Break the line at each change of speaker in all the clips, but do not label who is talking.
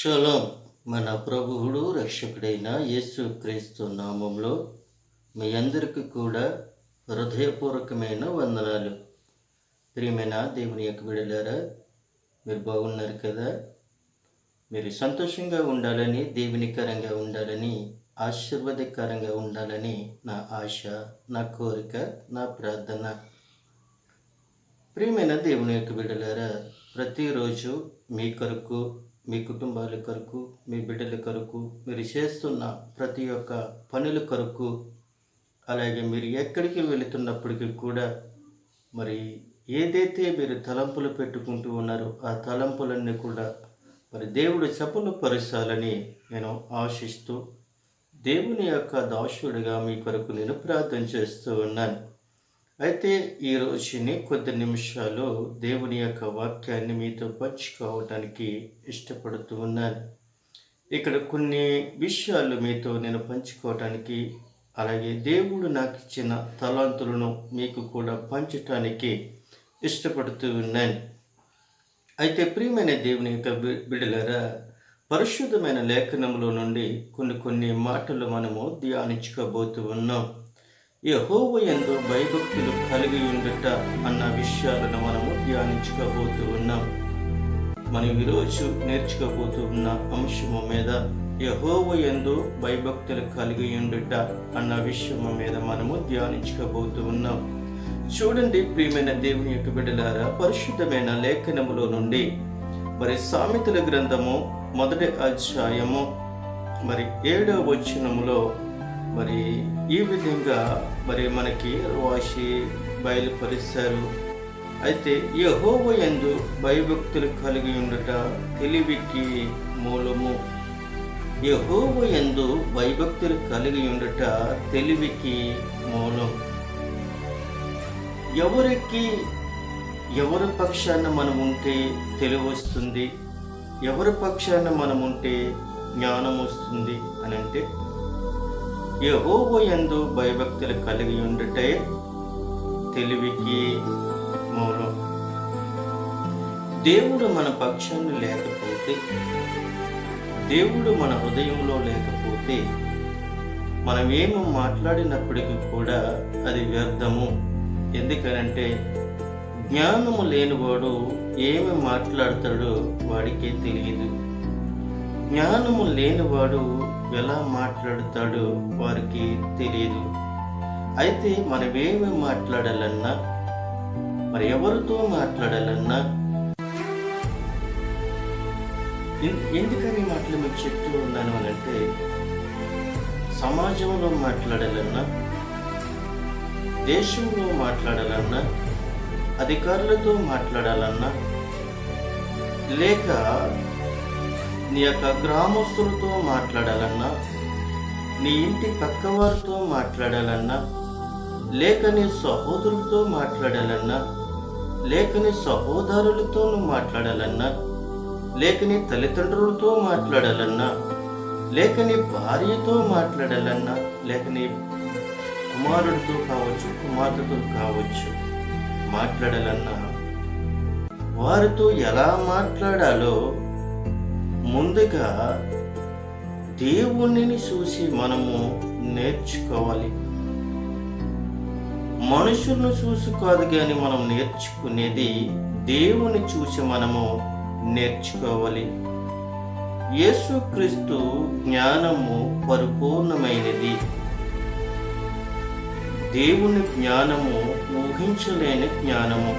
Shalom మన ప్రభువుడు రక్షకుడైన యేసు క్రీస్తు నామంలో మీ అందరికీ కూడా హృదయపూర్వకమైన వందనాలు. ప్రియమైన దేవుని యొక్క బిడలారా మీరు బాగున్నారు కదా? మీరు సంతోషంగా ఉండాలని దేవునికరంగా ఉండాలని ఆశీర్వాదకరంగా ఉండాలని నా ఆశ నా కోరిక నా ప్రార్థన. ప్రియమైన దేవుని యొక్క బిడలారా ప్రతిరోజు మీ కొరకు మీ కుటుంబాల కొరకు మీ బిడ్డల కొరకు మీరు చేస్తున్న ప్రతి ఒక్క పనుల కొరకు అలాగే మీరు ఎక్కడికి వెళుతున్నప్పటికీ కూడా మరి ఏదైతే మీరు తలంపులు పెట్టుకుంటూ ఉన్నారో ఆ తలంపులన్నీ కూడా మరి దేవుడు చపలు పరచాలని నేను ఆశిస్తూ దేవుని యొక్క దాసుడిగా మీ కొరకు నేను ప్రార్థన చేస్తూ ఉన్నాను. అయితే ఈ కొద్ది నిమిషాలు దేవుని యొక్క వాక్యాన్ని మీతో పంచుకోవటానికి ఇష్టపడుతూ ఉన్నాను. ఇక్కడ కొన్ని విషయాలు మీతో నేను పంచుకోవటానికి అలాగే దేవుడు నాకు ఇచ్చిన తలాంతులను మీకు కూడా పంచటానికి ఇష్టపడుతూ ఉన్నాను. అయితే ప్రియమైన దేవుని యొక్క బి- పరిశుద్ధమైన లేఖనంలో నుండి కొన్ని కొన్ని మాటలు మనము ధ్యానించుకోబోతూ ఉన్నాం. యహోవ ఎందు భయభక్తులు కలిగి ఉండుట అన్న విషయాలను మనము ధ్యానించుకోబోతూ ఉన్నాం. మనం ఈరోజు నేర్చుకోబోతూ ఉన్న అంశము మీద యహోవ ఎందు భయభక్తులు కలిగి ఉండుట అన్న విషయము మీద మనము ధ్యానించుకోబోతూ ఉన్నాం. చూడండి ప్రియమైన దేవుని యొక్క బిడ్డలారా పరిశుద్ధమైన లేఖనములో నుండి మరి సామెతల గ్రంథము మొదటి అధ్యాయము మరి ఏడవ వచనములో మరి ఈ విధంగా మరి మనకి వాషి బయలుపరిస్తారు అయితే యహోవ ఎందు భయభక్తులు కలిగి ఉండుట తెలివికి మూలము. యహోవ ఎందు భయభక్తులు కలిగి ఉండుట తెలివికి మూలం. ఎవరికి ఎవరి పక్షాన మనం ఉంటే తెలివి వస్తుంది ఎవరి పక్షాన మనం ఉంటే జ్ఞానం వస్తుంది అని అంటే యహోవ యందు భయభక్తులు కలిగి ఉండుటే తెలివికి మూలం. దేవుడు మన పక్షాన్ని లేకపోతే దేవుడు మన హృదయంలో లేకపోతే మనం ఏమి మాట్లాడినప్పటికీ కూడా అది వ్యర్థము. ఎందుకనంటే జ్ఞానము లేనివాడు ఏమి మాట్లాడతాడో వాడికే తెలియదు. జ్ఞానము లేనివాడు ఎలా మాట్లాడతాడో వారికి తెలియదు అయితే మనం ఏమి మాట్లాడాలన్నా మరి ఎవరితో మాట్లాడాలన్నా ఎందుకని మాటలు మీకు చెప్తూ ఉన్నాను అని అంటే సమాజంలో మాట్లాడాలన్నా దేశంలో మాట్లాడాలన్నా అధికారులతో మాట్లాడాలన్నా లేక నీ యొక్క గ్రామస్తులతో మాట్లాడాలన్నా నీ ఇంటి పక్కవారితో మాట్లాడాలన్నా లేక నీ సహోదరులతో మాట్లాడాలన్నా లేక నీ సహోదరులతో నువ్వు మాట్లాడాలన్నా లేక నీ తల్లిదండ్రులతో మాట్లాడాలన్నా లేక నీ భార్యతో మాట్లాడాలన్నా లేక నీ కుమారుడితో కావచ్చు కుమార్తెతో కావచ్చు మాట్లాడాలన్నా వారితో ఎలా మాట్లాడాలో ముందుగా దేవుణ్ణిని చూసి మనము నేర్చుకోవాలి. మనుషులను చూసి కాదు కానీ మనం నేర్చుకునేది దేవుని చూసి మనము నేర్చుకోవాలి. యేసుక్రీస్తు జ్ఞానము పరిపూర్ణమైనది. దేవుని జ్ఞానము ఊహించలేని జ్ఞానము.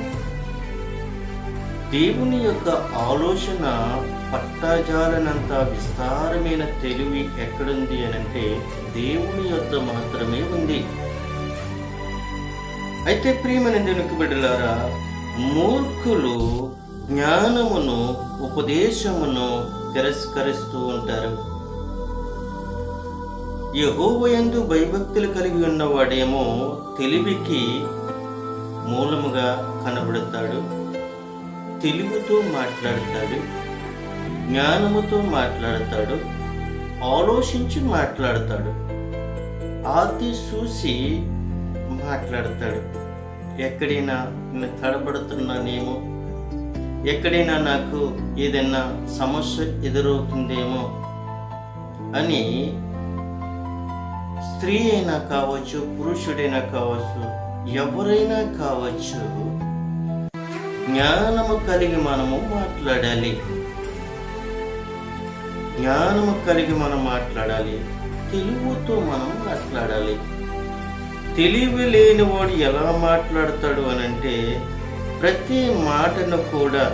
దేవుని యొక్క ఆలోచన పట్టాజాలనంత విస్తారమైన తెలివి ఎక్కడుంది అని అంటే దేవుని యొక్క మాత్రమే ఉంది. అయితే ప్రియమైన దేవునికి బిడ్డలారా మూర్ఖులు జ్ఞానమును ఉపదేశమును తిరస్కరిస్తూ ఉంటారు. యహోవయందు భయభక్తులు కలిగి ఉన్నవాడేమో తెలివికి మూలముగా కనబడతాడు తెలుగుతో మాట్లాడతాడు జ్ఞానముతో మాట్లాడతాడు ఆలోచించి మాట్లాడతాడు ఆతి చూసి మాట్లాడతాడు. ఎక్కడైనా నేను తడబడుతున్నానేమో ఎక్కడైనా నాకు ఏదైనా సమస్య ఎదురవుతుందేమో అని స్త్రీ అయినా కావచ్చు పురుషుడైనా కావచ్చు ఎవరైనా కావచ్చు జ్ఞానము కలిగి మనము మాట్లాడాలి. జ్ఞానము కలిగి మనం మాట్లాడాలి. తెలుగుతో మనం మాట్లాడాలి. తెలివి లేనివాడు ఎలా మాట్లాడతాడు అని అంటే ప్రతి మాటను కూడా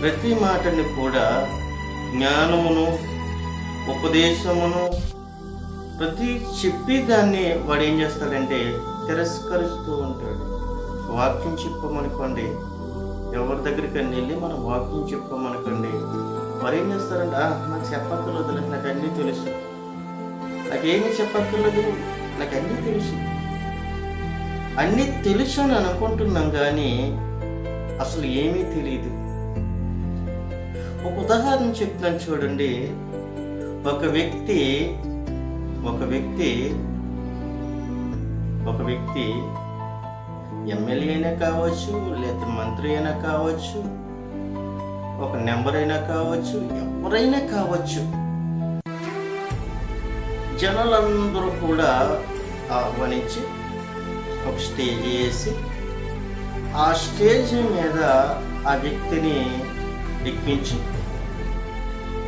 ప్రతి మాటని కూడా జ్ఞానమును ఉపదేశమును ప్రతి చెప్పి దాన్ని వాడు ఏం చేస్తాడంటే తిరస్కరిస్తూ ఉంటాడు. వాక్యం చెప్పమనుకోండి ఎవరి దగ్గరికి వెళ్ళి మనం వాక్యం చెప్పమనుకోండి మరేం చేస్తారంట? నాకు చెప్పక్కర్లేదు నాకు అన్నీ తెలుసు. నాకేమీ చెప్పక్కర్లేదు నాకు అన్నీ తెలుసు. అన్నీ తెలుసు అని అనుకుంటున్నాం కానీ అసలు ఏమీ తెలియదు ఒక ఉదాహరణ చెప్తాను చూడండి. ఒక వ్యక్తి ఒక వ్యక్తి ఒక వ్యక్తి ఎమ్మెల్యే అయినా కావచ్చు లేదా మంత్రి అయినా కావచ్చు ఒక నెంబర్ అయినా కావచ్చు ఎవరైనా కావచ్చు. జనాలందరూ కూడా ఆహ్వానించి ఒక స్టేజ్ వేసి ఆ స్టేజ్ మీద ఆ వ్యక్తిని ఎక్కించి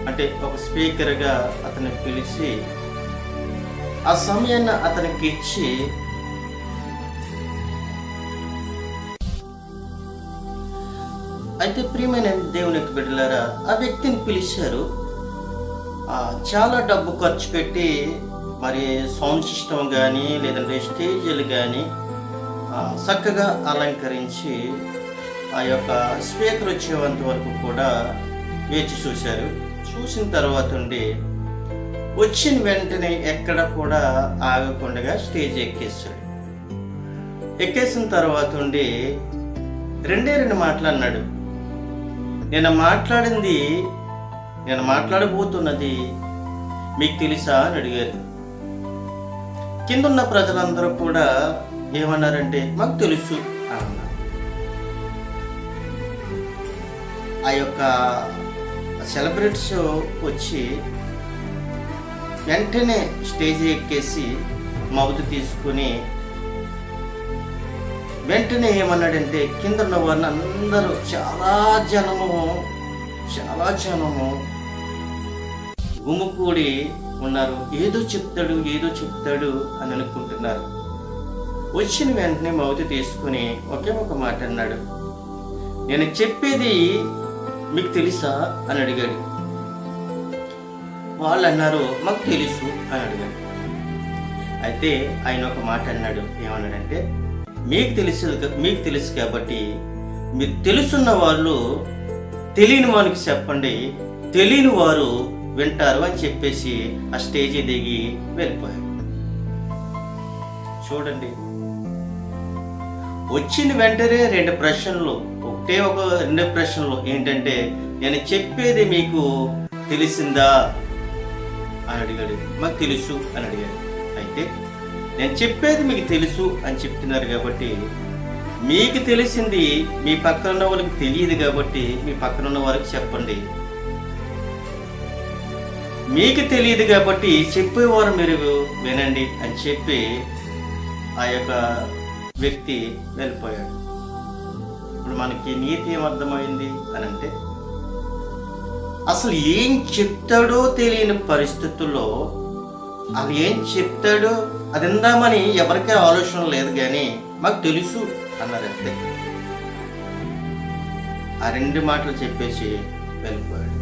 అంటే ఒక స్పీకర్గా అతన్ని పిలిచి ఆ సమయాన్ని అతనికి ఇచ్చి అయితే ప్రియమైన దేవుని యొక్క బిడ్డలారా ఆ వ్యక్తిని పిలిచారు. చాలా డబ్బు ఖర్చు పెట్టి మరి సౌండ్ సిస్టమ్ కానీ లేదంటే స్టేజీలు కానీ చక్కగా అలంకరించి ఆ యొక్క స్పీకర్ వచ్చేంత వరకు కూడా వేచి చూశారు. చూసిన తర్వాత ఉండి వచ్చిన వెంటనే ఎక్కడ కూడా ఆగకుండా స్టేజ్ ఎక్కేశాడు. ఎక్కేసిన తర్వాత ఉండి రెండే రెండు మాటలు అన్నాడు. నేను మాట్లాడింది నేను మాట్లాడబోతున్నది మీకు తెలుసా అని అడిగారు. కిందున్న ప్రజలందరూ కూడా ఏమన్నారంటే మాకు తెలుసు అన్నారు. ఆ యొక్క సెలబ్రిటీస్ వచ్చి వెంటనే స్టేజ్ ఎక్కేసి మౌతు తీసుకుని వెంటనే ఏమన్నాడంటే కింద ఉన్న వారిని అందరూ చాలా జనము చాలా జనము గుమ్ముకూడి ఉన్నారు. ఏదో చెప్తాడు ఏదో చెప్తాడు అని అనుకుంటున్నారు. వచ్చిన వెంటనే మౌతి తీసుకుని ఒకే ఒక మాట అన్నాడు. నేను చెప్పేది మీకు తెలుసా? అని అడిగాడు. వాళ్ళు అన్నారు మాకు తెలుసు అని అడిగాడు. అయితే ఆయన ఒక మాట అన్నాడు. ఏమన్నాడంటే మీకు తెలిసేది మీకు తెలుసు కాబట్టి మీరు తెలుసున్న వాళ్ళు తెలియని వానికి చెప్పండి. తెలియని వారు వింటారు అని చెప్పేసి ఆ స్టేజీ దిగి వెళ్ళిపోయాడు చూడండి. వచ్చిన వెంటనే రెండు ప్రశ్నలు ఒకటే ఒక రెండు ప్రశ్నలు ఏంటంటే నేను చెప్పేది మీకు తెలిసిందా? అని అడిగాడు. మాకు తెలుసు అని అడిగాడు. అయితే నేను చెప్పేది మీకు తెలుసు అని చెప్తున్నారు కాబట్టి మీకు తెలిసింది మీ పక్కన ఉన్న వాళ్ళకి తెలియదు కాబట్టి మీ పక్కన ఉన్న వారికి చెప్పండి. మీకు తెలియదు కాబట్టి చెప్పేవారు మీరు వినండి అని చెప్పి ఆ యొక్క వ్యక్తి వెళ్ళిపోయాడు. ఇప్పుడు మనకి నీతి ఏమర్థమైంది అని అంటే అసలు ఏం చెప్తాడో తెలియని పరిస్థితుల్లో అవి ఏం చెప్తాడో అది ఇందామని ఎవరికీ ఆలోచన లేదు కానీ మాకు తెలుసు అన్నారు అంతే ఆ రెండు మాటలు చెప్పేసి వెళ్ళిపోయాడు.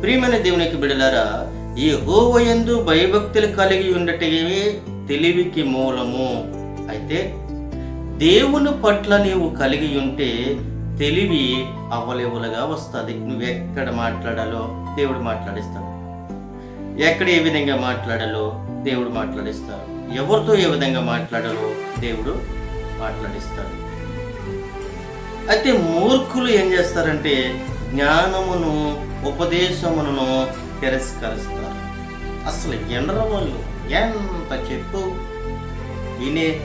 ప్రియమైన దేవునికి బిడలారా ఈ హోవయందు భయభక్తులు కలిగి ఉండటమే తెలివికి మూలము. అయితే దేవుని పట్ల నీవు కలిగి ఉంటే తెలివి అవలేవులుగా వస్తుంది. నువ్వు ఎక్కడ మాట్లాడాలో దేవుడు మాట్లాడిస్తాడు. ఎక్కడ ఏ విధంగా మాట్లాడాలో దేవుడు మాట్లాడిస్తాడు. ఎవరితో ఏ విధంగా మాట్లాడాలో దేవుడు మాట్లాడిస్తాడు. అయితే మూర్ఖులు ఏం చేస్తారంటే జ్ఞానమును ఉపదేశమును తిరస్కరిస్తారు. అసలు ఎండర వాళ్ళు ఎంత చెప్పు? వినే.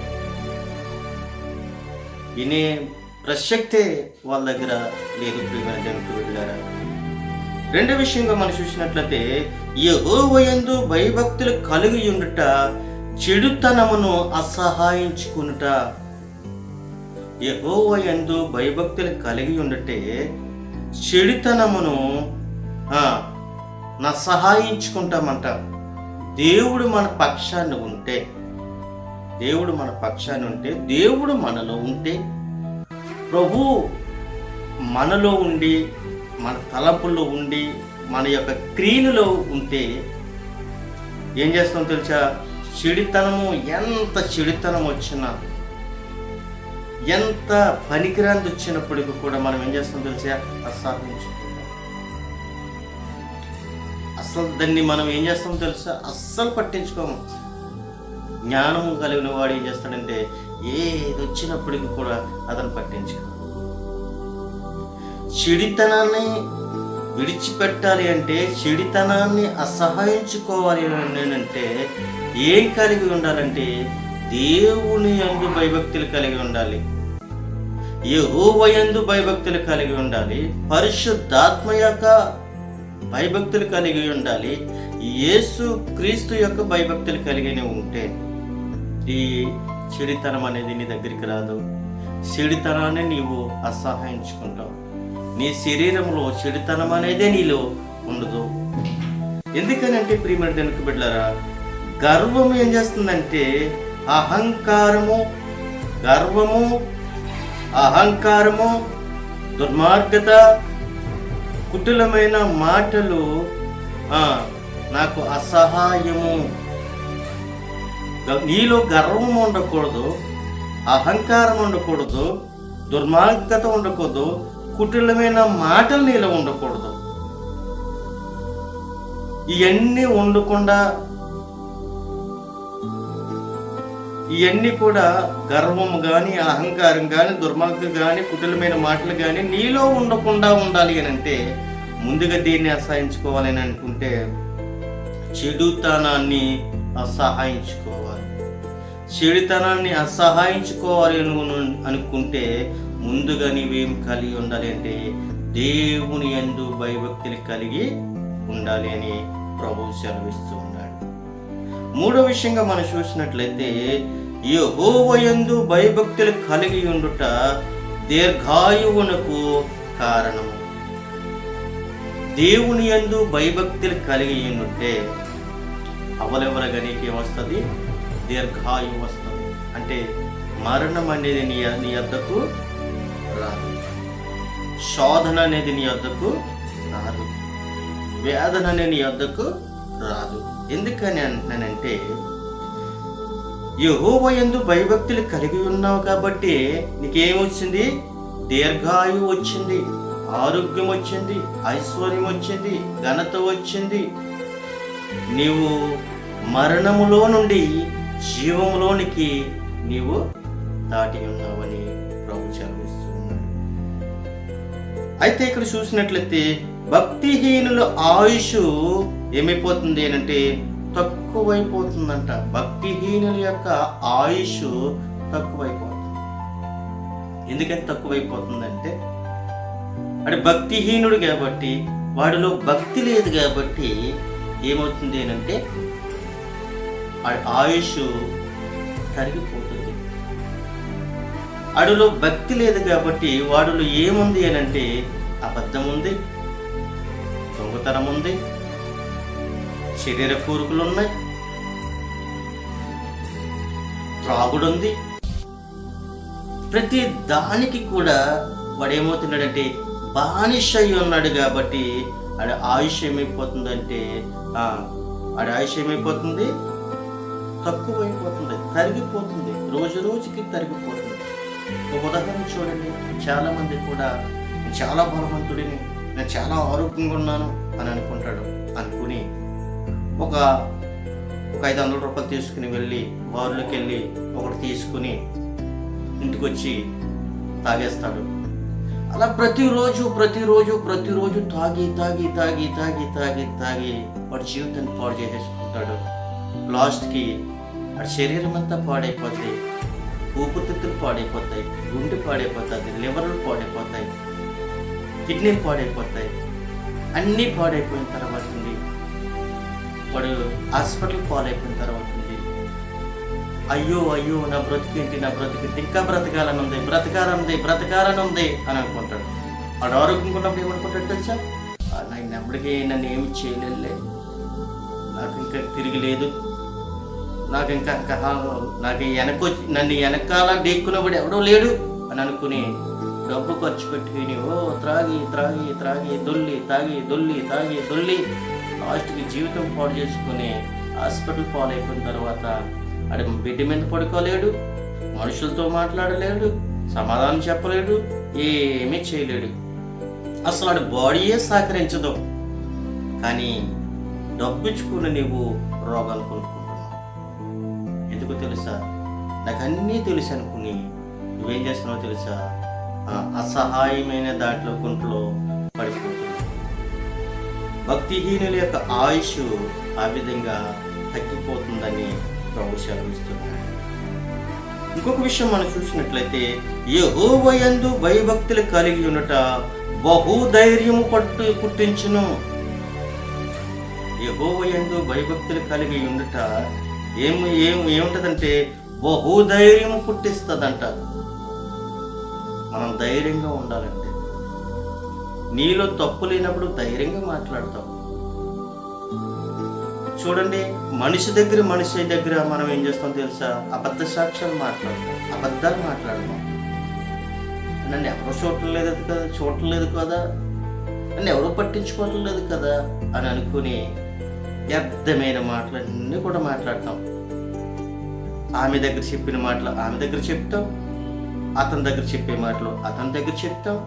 వినే ప్రసక్తే వాళ్ళ దగ్గర లేదు ప్రియమైన దేవునికి వెళ్ళారా రెండో విషయంగా మనం చూసినట్లయితే యహోవయందు భయభక్తులు కలిగి ఉండుట చెడుతనమును అసహాయించుకునుట. యహోవయందు భయభక్తులు కలిగి ఉండటే చెడుతనమును నా సహాయించుకుంటామంట దేవుడు మన పక్షాన్ని ఉంటే దేవుడు మన పక్షాన్ని ఉంటే దేవుడు మనలో ఉంటే ప్రభు మనలో ఉండి మన తలపుల్లో ఉండి మన యొక్క క్రీనులో ఉంటే ఏం చేస్తాం తెలుసా? చెడితనము ఎంత చెడితనం వచ్చినా ఎంత పనికిరాంది వచ్చినప్పటికీ కూడా మనం ఏం చేస్తాం తెలుసా? అసహించుకుంటాం అసలు దాన్ని మనం ఏం చేస్తాం తెలుసా? అస్సలు పట్టించుకోము. జ్ఞానం కలిగిన వాడు ఏం చేస్తాడంటే ఏది వచ్చినప్పటికీ కూడా అతను పట్టించుకోము చెడితనాన్ని విడిచిపెట్టాలి అంటే చెడితనాన్ని అసహాయించుకోవాలి అని అంటే ఏం కలిగి ఉండాలంటే దేవుని యందు భయభక్తులు కలిగి ఉండాలి. యెహోవయందు భయభక్తులు కలిగి ఉండాలి. పరిశుద్ధాత్మ యొక్క భయభక్తులు కలిగి ఉండాలి. యేసు క్రీస్తు యొక్క భయభక్తులు కలిగి ఉంటే ఈ చెడితనం అనేది నీ దగ్గరికి రాదు. చెడితనాన్ని నీవు అసహాయించుకుంటావు. నీ శరీరంలో చెడుతనం అనేదే నీలో ఉండదు. ఎందుకనంటే ప్రియమైన వెనుక బిడ్డారా గర్వం ఏం చేస్తుందంటే అహంకారము గర్వము అహంకారము దుర్మార్గత కుటిలమైన మాటలు నాకు అసహాయము. నీలో గర్వం ఉండకూడదు అహంకారం ఉండకూడదు దుర్మార్గత ఉండకూడదు కుటిలమైన మాటలు నీలో ఉండకూడదు. ఇవన్నీ ఉండకుండా ఇవన్నీ కూడా గర్వం కానీ అహంకారం కానీ దుర్మార్గం కానీ కుటిలమైన మాటలు కానీ నీలో ఉండకుండా ఉండాలి అని అంటే ముందుగా దీన్ని అసహించుకోవాలి అని అనుకుంటే చెడుతనాన్ని అసహాయించుకోవాలి చెడుతనాన్ని అసహాయించుకోవాలి అను అనుకుంటే ముందుగా నీవేం కలిగి ఉండాలి అంటే దేవుని యందు భయభక్తులు కలిగి ఉండాలి అని ప్రభు సెలవిస్తూ ఉన్నాడు. మూడో విషయంగా మనం చూసినట్లయితే యహోవయందు భయభక్తులు కలిగి ఉండుట దీర్ఘాయువునకు కారణము. దేవుని యందు భయభక్తులు కలిగి ఉంటే అవలెవరగా నీకేమొస్తుంది? దీర్ఘాయువు వస్తుంది. అంటే మరణం అనేది నీ నీ అద్దకు రాదు. శోధన అనేది నీ వద్దకు రాదు. వేదన అనేది నీ వద్దకు రాదు. ఎందుకని అంటున్నానంటే యహోవ ఎందు భయభక్తులు కలిగి ఉన్నావు కాబట్టి నీకేమొచ్చింది దీర్ఘాయువు వచ్చింది ఆరోగ్యం వచ్చింది ఐశ్వర్యం వచ్చింది ఘనత వచ్చింది. నీవు మరణములో నుండి జీవములోనికి నీవు దాటి ఉన్నావని అయితే ఇక్కడ చూసినట్లయితే భక్తిహీనుల ఆయుష్ ఏమైపోతుంది అంటే తక్కువైపోతుందంట. భక్తిహీనుల యొక్క ఆయుష్ తక్కువైపోతుంది. ఎందుకని తక్కువైపోతుందంటే అంటే భక్తిహీనుడు కాబట్టి వాడిలో భక్తి లేదు కాబట్టి ఏమవుతుంది అంటే ఆ- ఆయుష్ కరిగిపోతుంది. అడులో భక్తి లేదు కాబట్టి వాడులో ఏముంది అని అంటే అబద్ధం ఉంది దొంగతనం ఉంది శరీర కోరికలు ఉన్నాయి త్రాగుడుంది. ప్రతి దానికి కూడా వాడు బానిష అయి ఉన్నాడు కాబట్టి ఆడ ఆయుష్ ఏమైపోతుందంటే ఆడ ఆయుష్ ఏమైపోతుంది? తక్కువైపోతుంది తరిగిపోతుంది రోజు రోజుకి తరిగిపోతుంది. ఒక ఉదాహరణ చూడండి. చాలా మంది కూడా "నేను చాలా బలవంతుడిని నేను చాలా ఆరోగ్యంగా ఉన్నాను అని అనుకుంటాడు. అనుకుని ఒక ఒక ఐదు వందల రూపాయలు తీసుకుని వెళ్ళి బారులోకి వెళ్ళి ఒకటి తీసుకుని ఇంటికి వచ్చి తాగేస్తాడు. అలా ప్రతిరోజు ప్రతిరోజు ప్రతిరోజు తాగి తాగి తాగి తాగి తాగి తాగి వాడి జీవితాన్ని పాడు చేసేసుకుంటాడు. లాస్ట్కి వాడి శరీరం అంతా పాడైపోతుంది ఊపిరితిత్తులు పాడైపోతాయి గుండె పాడైపోతుంది లివర్లు పాడైపోతాయి కిడ్నీలు పాడైపోతాయి అన్నీ పాడైపోయిన తర్వాత ఉంది వాడు హాస్పిటల్ పాలైపోయిన తర్వాత ఉంది అయ్యో అయ్యో నా బ్రతికేంటి నా బ్రతికి ఇంకా బ్రతకాలని ఉంది బ్రతకాలనుంది బ్రతకాలని ఉంది అని అనుకుంటాడు. వాడు ఆరోగ్యంగా ఉన్నప్పుడు ఏమనుకుంటాడు తెలుసా? నేను ఎప్పటికీ నన్ను ఏమి చేయలేదులే. నాకు ఇంకా తిరిగి లేదు. నాకు ఇంకా నాకు వెనక నన్ను వెనకాల డేక్కున్నవాడు ఎవడో లేడు అని అనుకుని డబ్బు ఖర్చు పెట్టుకుని ఓ త్రాగి త్రాగి త్రాగి దొల్లి తాగి దొల్లి తాగి దొల్లి లాస్ట్కి జీవితం పాడు చేసుకుని హాస్పిటల్ పాలైపోయిన తర్వాత ఆడ బిడ్డ మీద పడుకోలేడు మనుషులతో మాట్లాడలేడు సమాధానం చెప్పలేడు ఏమీ చేయలేడు. అసలు ఆడి బాడీయే సహకరించదు. కానీ డబ్బిచ్చుకుని నీవు రోగాలు కొనుక్కుంటున్నావు ఎందుకు తెలుసా? నాకు అన్నీ తెలుసు అనుకుని నువ్వేం చేస్తున్నావో తెలుసా? ఆ అసహాయమైన దాంట్లో గుంట్లో పడిపోతుంది భక్తిహీనుల యొక్క ఆయుష్ ఆ విధంగా తగ్గిపోతుందని ప్రభు సెలవిస్తున్నాడు. ఇంకొక విషయం మనం చూసినట్లయితే యహోవయందు భయభక్తులు కలిగి ఉన్నట బహుధైర్యము పట్టు పుట్టించును. యహోవయందు భయభక్తులు కలిగి ఉండట ఏం ఏం ఏముంటదంటే బహుధైర్యం పుట్టిస్తుందంట మనం ధైర్యంగా ఉండాలంటే. నీలో తప్పు లేనప్పుడు ధైర్యంగా మాట్లాడతాం. చూడండి మనిషి దగ్గర మనిషి దగ్గర మనం ఏం చేస్తాం తెలుసా? అబద్ధ సాక్ష్యాలు మాట్లాడతాం. అబద్ధాలు మాట్లాడతాం. నన్ను ఎవరు చూడలేదు కదా చూడలేదు కదా నన్ను ఎవరు పట్టించుకోవటం లేదు కదా అని అనుకుని వ్యర్థమైన మాటలన్నీ కూడా మాట్లాడతాం. ఆమె దగ్గర చెప్పిన మాటలు ఆమె దగ్గర చెప్తాం. అతని దగ్గర చెప్పే మాటలు అతని దగ్గర చెప్తాం.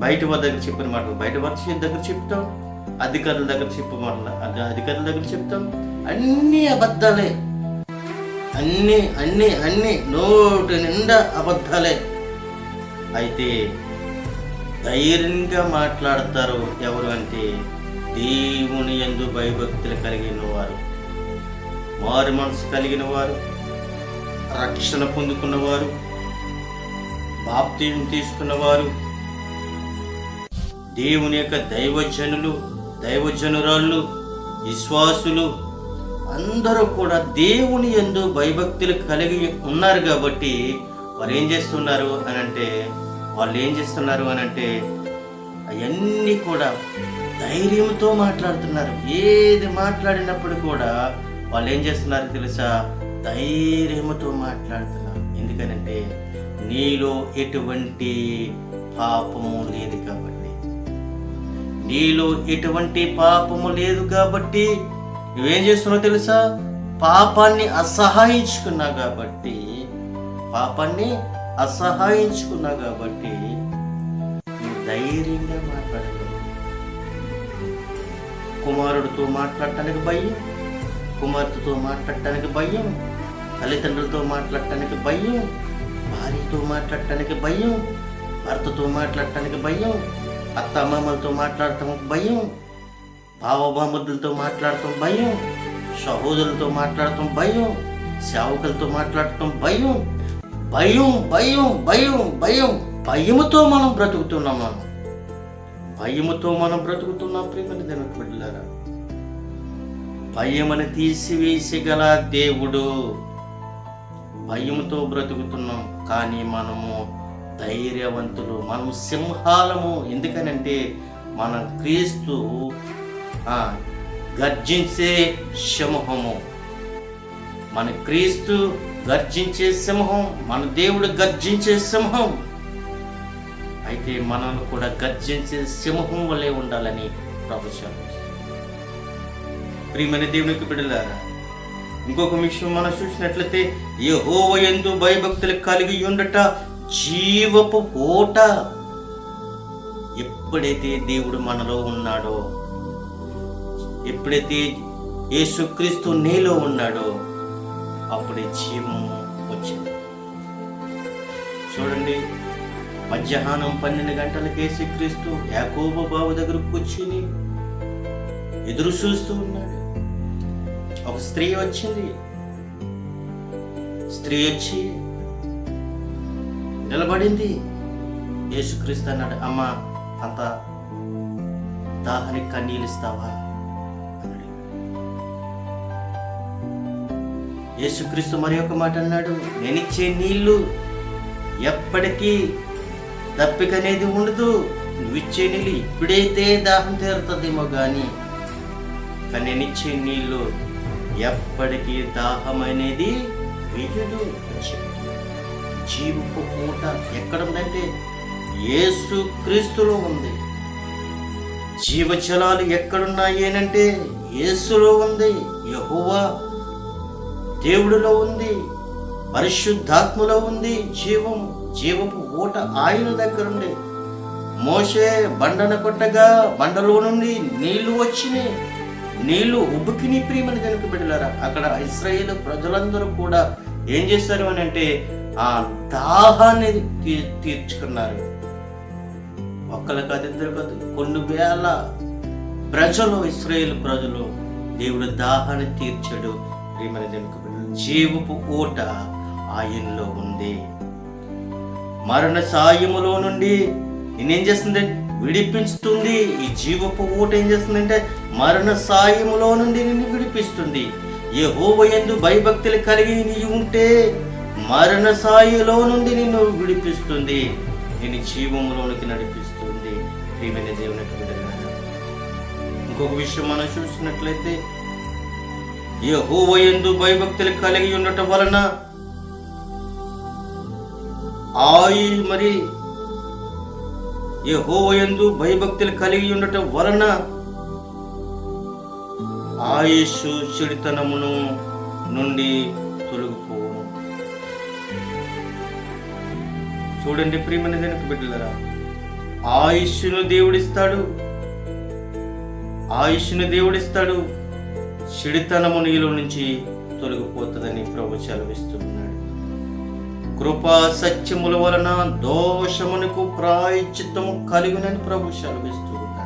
బయట వారి దగ్గర చెప్పిన మాటలు బయట వారి దగ్గర చెప్తాం. అధికారుల దగ్గర చెప్పే మాటలు అధికారుల దగ్గర చెప్తాం. అన్నీ అబద్ధాలే. అన్నీ అన్నీ అన్నీ నోటి నిండా అబద్ధాలే. అయితే ధైర్యంగా మాట్లాడతారు ఎవరు అంటే దేవుని ఎందు భయభక్తులు కలిగిన వారు మారు మనసు కలిగిన వారు రక్షణ పొందుకున్నవారు. బాప్తీయం తీసుకున్నవారు. దేవుని యొక్క దైవజనులు దైవజనురాళ్ళు విశ్వాసులు అందరూ కూడా దేవుని ఎందు భయభక్తులు కలిగి ఉన్నారు కాబట్టి వారు ఏం చేస్తున్నారు అని అంటే వాళ్ళు ఏం చేస్తున్నారు అని అంటే అవన్నీ కూడా ధైర్యంతో మాట్లాడుతున్నారు. ఏది మాట్లాడినప్పుడు కూడా వాళ్ళు ఏం చేస్తున్నారు తెలుసా? ధైర్యంతో మాట్లాడుతున్నారు. ఎందుకనంటే నీలో ఎటువంటి పాపము లేదు కాబట్టి. నీలో ఎటువంటి పాపము లేదు కాబట్టి. నువ్వేం చేస్తున్నావు తెలుసా? పాపాన్ని అసహాయించుకున్నావు కాబట్టి. పాపాన్ని అసహాయించుకున్నావు కాబట్టి. ధైర్యంగా మాట్లాడు కుమారుడితో మాట్లాడటానికి భయం కుమార్తెతో మాట్లాడటానికి భయం తల్లిదండ్రులతో మాట్లాడటానికి భయం భార్యతో మాట్లాడటానికి భయం భర్తతో మాట్లాడటానికి భయం అత్త మాట్లాడటం భయం భావబామృతులతో మాట్లాడటం భయం సహోదరులతో మాట్లాడటం భయం సేవకులతో మాట్లాడటం భయం భయం భయం భయం భయం భయముతో మనం బ్రతుకుతున్నాం మనం. భయముతో మనం బ్రతుకుతున్నాం ప్రియమని దేవుని బిడ్డలారా భయమని తీసివేసగల దేవుడు భయముతో బ్రతుకుతున్నాం కానీ మనము ధైర్యవంతులు మనం సింహాలము. ఎందుకనంటే మన క్రీస్తు గర్జించే సింహము. మన క్రీస్తు గర్జించే సింహం మన దేవుడు గర్జించే సింహం. అయితే మనల్ని కూడా గర్జించే సింహం వలె ఉండాలని ప్రభుత్వం ప్రియమైన దేవునికి బిడ్డలారా ఇంకొక విషయం మనం చూసినట్లయితే యహోవ ఎందు భయభక్తులు కలిగి ఉండట జీవపు ఓట ఎప్పుడైతే దేవుడు మనలో ఉన్నాడో ఎప్పుడైతే యేసుక్రీస్తు నీలో ఉన్నాడో అప్పుడే జీవము వచ్చింది. చూడండి మధ్యాహ్నం పన్నెండు గంటలకు యేసుక్రీస్తు యాకోబ బాబు దగ్గరకు కూర్చుని ఎదురు చూస్తూ ఉన్నాడు. ఒక స్త్రీ వచ్చింది. స్త్రీ వచ్చి నిలబడింది. యేసుక్రీస్తు అన్నాడు అమ్మ అంత దాహానికి కన్నీళ్ళు ఇస్తావా? యేసుక్రీస్తు మరి ఒక మాట అన్నాడు నేనిచ్చే నీళ్ళు ఎప్పటికీ తప్పిక అనేది ఉండదు. నువ్విచ్చే నీళ్ళు ఇప్పుడైతే దాహం తీరుతుందేమో కానీ కానీ నేనిచ్చే నీళ్ళు ఎప్పటికీ దాహం అనేది వెయ్యదు అని చెప్తున్నాడు. జీవపు ఎక్కడ ఉందంటే యేసు క్రీస్తులో ఉంది. జీవజలాలు ఎక్కడున్నాయి అంటే యేసులో ఉంది యహోవా దేవుడిలో ఉంది పరిశుద్ధాత్మలో ఉంది జీవం జీవపు ఊట ఆయన దగ్గర మోసే బండను బండన కొట్టగా బండలో నుండి నీళ్ళు వచ్చినాయి. నీళ్ళు ఉబ్బుకిని ప్రియమని కనుక బిడ్డలారా అక్కడ ఇస్రాయేల్ ప్రజలందరూ కూడా ఏం చేశారు అని అంటే ఆ దాహాన్ని తీ- తీర్చుకున్నారు. ఒక్కరు కాదు ఇద్దరు కాదు కొన్ని వేల ప్రజలు ఇస్రాయేల్ ప్రజలు దేవుడు దాహాన్ని తీర్చాడు. ప్రియమని కనుక జీవపు ఊట ఆయనలో ఉంది. మరణ సాయములో నుండి నేనేం చేస్తుంది విడిపిస్తుంది ఈ జీవపు ఊట ఏం చేస్తుందంటే మరణ సాయములో నుండి నిన్ను విడిపిస్తుంది. ఏ ఎందు భయభక్తులు కలిగి నీ ఉంటే మరణ సాయిలో నుండి నిన్ను విడిపిస్తుంది. నేను జీవములోనికి నడిపిస్తుంది. ప్రియమైన దేవునికి ఇంకొక విషయం మనం చూసినట్లయితే ఏ ఎందు భయభక్తులు కలిగి ఉండటం వలన ఆయి మరి యెహోవాయందు భయభక్తులు కలిగి ఉండటం వలన ఆయుషు చెడితనమును నుండి తొలగిపోవును చూడండి ప్రియమైన దేనికి బిడ్డలరా ఆయుష్ను దేవుడిస్తాడు ఆయుష్ను దేవుడిస్తాడు చెడితనము నీలో నుంచి తొలగిపోతుందని ప్రభు చలవిస్తుంది కృపా సత్యముల వలన దోషమునకు ప్రాయచిత్తము కలిగినని ప్రభు సెలవిస్తూ ఉన్నాడు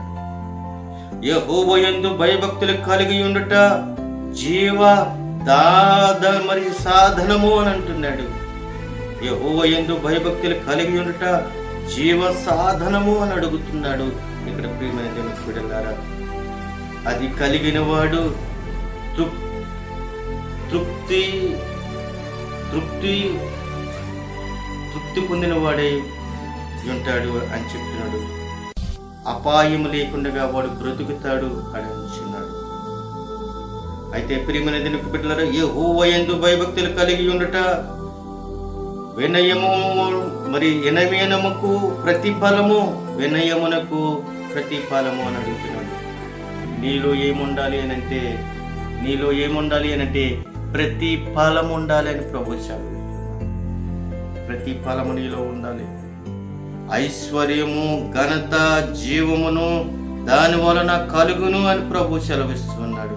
యహోబయందు భయభక్తులు కలిగి ఉండుట జీవ దాద మరి సాధనము అని అంటున్నాడు. యహోవయందు భయభక్తులు కలిగి ఉండుట జీవ సాధనము అని అడుగుతున్నాడు. ఇక్కడ ప్రియమైన దేవుని బిడ్డలారా అది కలిగిన వాడు తృప్- తృప్తి తృప్తి తృప్తి పొందిన వాడే ఉంటాడు అని చెప్తున్నాడు అపాయం లేకుండా వాడు బ్రతుకుతాడు అని అంటున్నాడు. అయితే ప్రియమైన దినకు బిడ్డలారా ఏ హోవయందు భయభక్తులు కలిగి ఉండట వినయము మరి వినయనముకు ప్రతిఫలము వినయమునకు ప్రతిఫలము అని అడుగుతున్నాడు. నీలో ఏముండాలి అని అంటే నీలో ఏముండాలి అని అంటే ప్రతిఫలం ఉండాలి అని ప్రభు ప్రతి ఫలము నీలో ఉండాలి. ఐశ్వర్యము ఘనత జీవమును దాని వలన కలుగును అని ప్రభు సెలవిస్తున్నాడు.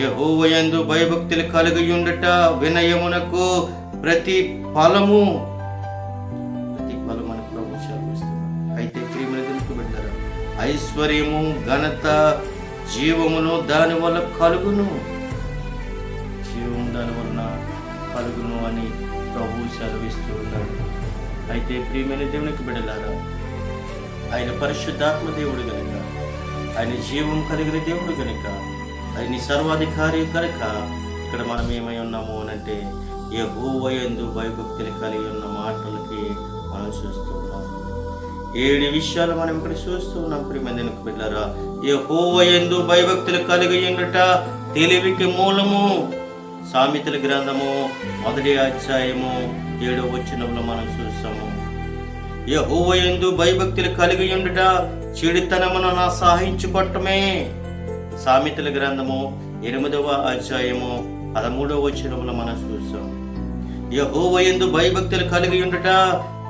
యెహోవయందు భయభక్తులు కలిగి ఉండట వినయమునకు ప్రతి ఫలము ప్రతి ఫలము అని ప్రభు సెలవిస్తున్నాడు. అయితే ప్రియమైన బిడ్డారా ఐశ్వర్యము ఘనత జీవమును దాని వల్ల కలుగును. సెలవిస్తూ ఉన్నాడు అయితే ప్రియమైన దేవునికి బిడలారా ఆయన పరిశుద్ధాత్మ దేవుడు గనుక ఆయన జీవం కలిగిన దేవుడు గనుక ఆయన సర్వాధికారి కనుక ఇక్కడ మనం ఏమై ఉన్నాము అంటే ఏ హూవయందు భయభక్తులు కలిగి ఉన్న మాటలకి మనం చూస్తున్నాం. ఏడు విషయాలు మనం ఇక్కడ చూస్తూ ఉన్నాం ప్రియమైన దేవునికి బిడ్డలారా. ఏ హూవయందు భయభక్తులు కలిగి ఉండట తెలివికి మూలము. సామెతల గ్రంథము మొదటి అధ్యాయము ఏడో వచ్చినప్పుడు మనం చూస్తాము. యెహోవయందు భయభక్తులు కలిగి ఉండుట చెడుతనమును నా సహించుకోవటమే సామెతల గ్రంథము ఎనిమిదవ అధ్యాయము పదమూడవ వచ్చినప్పుడు మనం చూస్తాం. యెహోవయందు భయభక్తులు కలిగి ఉండుట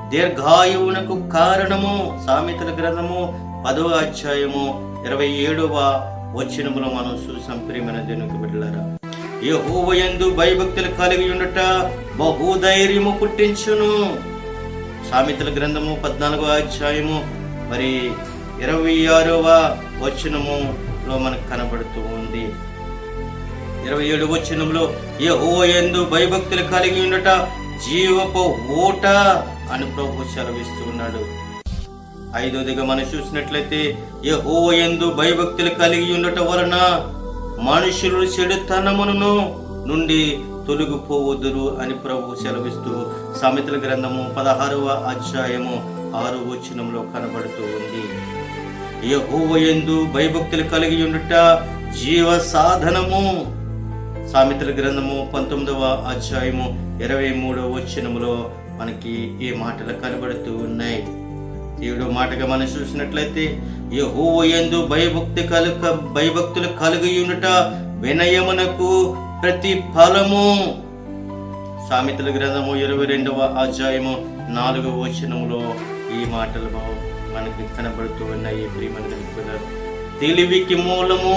దీర్ఘాయువునకు కారణము. సామెతల గ్రంథము పదవ అధ్యాయము ఇరవై ఏడవ వచ్చినములో మనం చూసాం ప్రియమైన దేవునికి బిడ్డలారా యహోవయందు భయభక్తులు కలిగి ఉండుట బహుధైర్యము పుట్టించును. సామెతల గ్రంథము పద్నాలుగో అధ్యాయము మరి ఇరవై ఆరవ వచనములో మనకు కనబడుతూ ఉంది. ఇరవై ఏడు వచనంలో యహో ఎందు భయభక్తులు కలిగి ఉండట జీవపు ఓట అని ప్రభు సెలవిస్తూ ఉన్నాడు. ఐదోదిగా మనం చూసినట్లయితే యహో ఎందు భయభక్తులు కలిగి ఉండటం వలన మనుషులు చెడుతనమును నుండి తొలగిపోవద్దురు అని ప్రభు సెలవిస్తూ సామెతల గ్రంథము పదహారవ అధ్యాయము ఆరు వచనంలో కనబడుతూ ఉంది. యహోవ ఎందు భయభక్తులు కలిగి ఉండుట జీవ సాధనము. సామెతల గ్రంథము పంతొమ్మిదవ అధ్యాయము ఇరవై మూడవ వచనములో మనకి ఈ మాటలు కనబడుతూ ఉన్నాయి. ఏడో మాటగా మనం చూసినట్లయితే యహోవయందు భయభక్తి కలుక భయభక్తులు కలిగి ఉండుట వినయమునకు ప్రతి ఫలము సామెతల గ్రంథము ఇరవై రెండవ అధ్యాయము నాలుగవ వచనములో ఈ మాటలు మనకి కనబడుతూ ఉన్నాయి ప్రియమైన తెలివికి మూలము.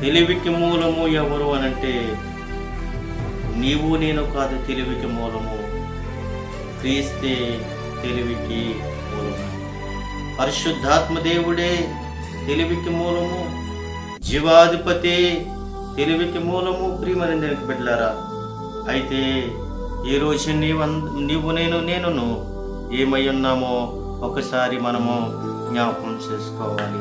తెలివికి మూలము ఎవరు అనంటే నీవు నేను కాదు తెలివికి మూలము. క్రీస్తే తెలివికి పరిశుద్ధాత్మ దేవుడే తెలివికి మూలము జీవాధిపతి తెలివికి మూలము ప్రియమైన బిడ్డలారా? అయితే ఈ నీవు నీవు నేను నేనును ఏమై ఉన్నామో ఒకసారి మనము జ్ఞాపకం చేసుకోవాలి.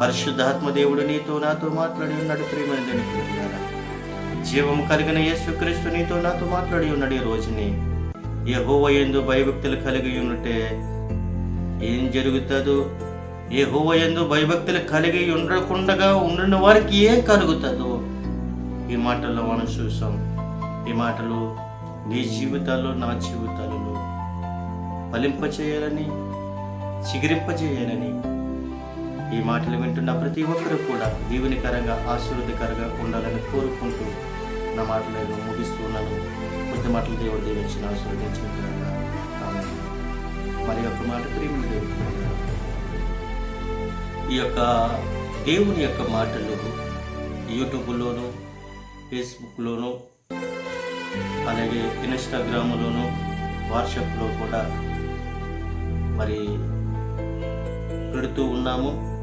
పరిశుద్ధాత్మ దేవుడు నీతో నాతో మాట్లాడి ఉన్నాడు ప్రియమైన పెట్టారా జీవం కలిగిన యేసుక్రీస్తు నీతో నాతో మాట్లాడి ఉన్నాడు ఈ రోజుని. యహోవ ఎందు భయభక్తులు కలిగి ఉన్నట్టే ఏం జరుగుతుందో? యహోవ ఎందు భయభక్తులు కలిగి ఉండకుండా ఉండిన వారికి ఏం కలుగుతుందో? ఈ మాటల్లో మనం చూసాం. ఈ మాటలు నీ జీవితాల్లో నా జీవితాలలో ఫలింపచేయాలని చిగిరింపచేయాలని ఈ మాటలు వింటున్న ప్రతి ఒక్కరు కూడా దీవెనికరంగా ఆశీర్వదకరంగా ఉండాలని కోరుకుంటూ నా మాటలు ముగిస్తున్నాను కొద్ది మాటలు దేవుడు దీవించిన ఆశీర్వదించుకుంటున్నాను మరి యొక్క మాట ప్రేమ ఈ యొక్క దేవుని యొక్క మాటలు యూట్యూబ్లోను ఫేస్బుక్లోను అలాగే ఇన్స్టాగ్రామ్లోను వాట్సాప్లో కూడా మరి పెడుతూ ఉన్నాము.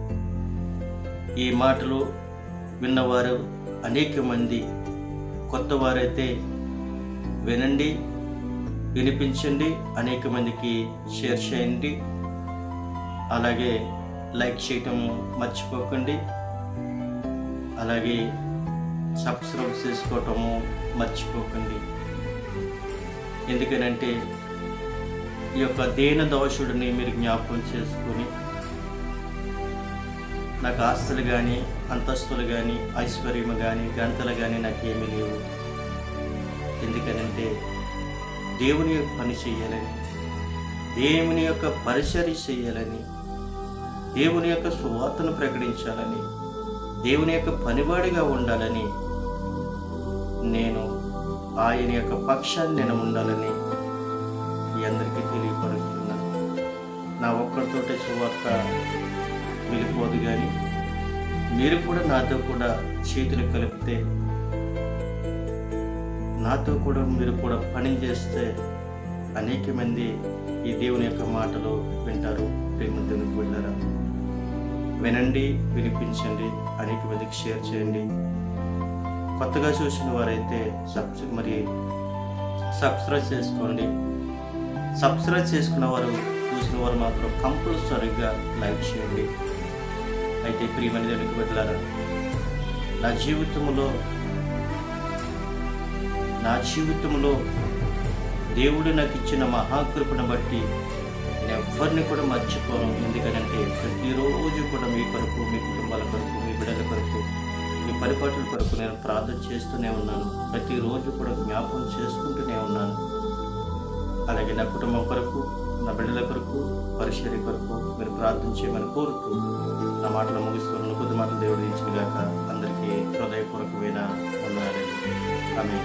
ఈ మాటలు విన్నవారు అనేక మంది. కొత్త వారైతే వినండి. వినిపించండి అనేక మందికి షేర్ చేయండి. అలాగే లైక్ చేయటం మర్చిపోకండి. అలాగే సబ్స్క్రైబ్ చేసుకోవటము మర్చిపోకండి. ఎందుకనంటే ఈ యొక్క దేన దోషుడిని మీరు జ్ఞాపకం చేసుకొని నాకు ఆస్తులు కానీ అంతస్తులు కానీ ఐశ్వర్యము కానీ గంటలు కానీ నాకేమీ లేవు. ఎందుకనంటే దేవుని యొక్క పని చేయాలని దేవుని యొక్క పరిచర్య చేయాలని దేవుని యొక్క సువార్తను ప్రకటించాలని దేవుని యొక్క పనివాడిగా ఉండాలని నేను ఆయన యొక్క పక్షాన్ని నేను ఉండాలని మీ అందరికీ తెలియపరుస్తున్నాను. నా ఒక్కరితోటే సువార్త వెళ్ళిపోదు కానీ మీరు కూడా నాతో కూడా చేతులు కలిపితే నాతో కూడా మీరు కూడా పని చేస్తే అనేక మంది ఈ దేవుని యొక్క మాటలు వింటారు. ప్రేమ దేవునికి వెళ్ళారా? వినండి వినిపించండి అనేక మందికి షేర్ చేయండి. కొత్తగా చూసిన వారైతే సబ్స్ మరి సబ్స్క్రైబ్ చేసుకోండి. సబ్స్క్రైబ్ చేసుకున్న వారు చూసిన వారు మాత్రం కంపల్సరీగా లైక్ చేయండి. అయితే ప్రియమైన దేవునికి వెళ్ళారా? నా జీవితంలో నా జీవితంలో దేవుడు నాకు ఇచ్చిన మహాకృపను బట్టి నేను ఎవరిని కూడా మర్చిపోను. ఎందుకంటే ప్రతిరోజు కూడా మీ కొరకు మీ కుటుంబాల కొరకు మీ బిడ్డల కొరకు మీ పరిపాటుల కొరకు నేను ప్రార్థన చేస్తూనే ఉన్నాను. ప్రతిరోజు కూడా జ్ఞాపకం చేసుకుంటూనే ఉన్నాను. అలాగే నా కుటుంబం కొరకు నా బిడ్డల కొరకు పరిశీలి కొరకు మీరు ప్రార్థన చేయమని కోరుతూ నా మాటలు ముగిస్తున్నాను. కొద్ది మాటలు దేవుడు ఇచ్చినగాక అందరికీ హృదయపూర్వకమైన ఉన్నారని ఆమె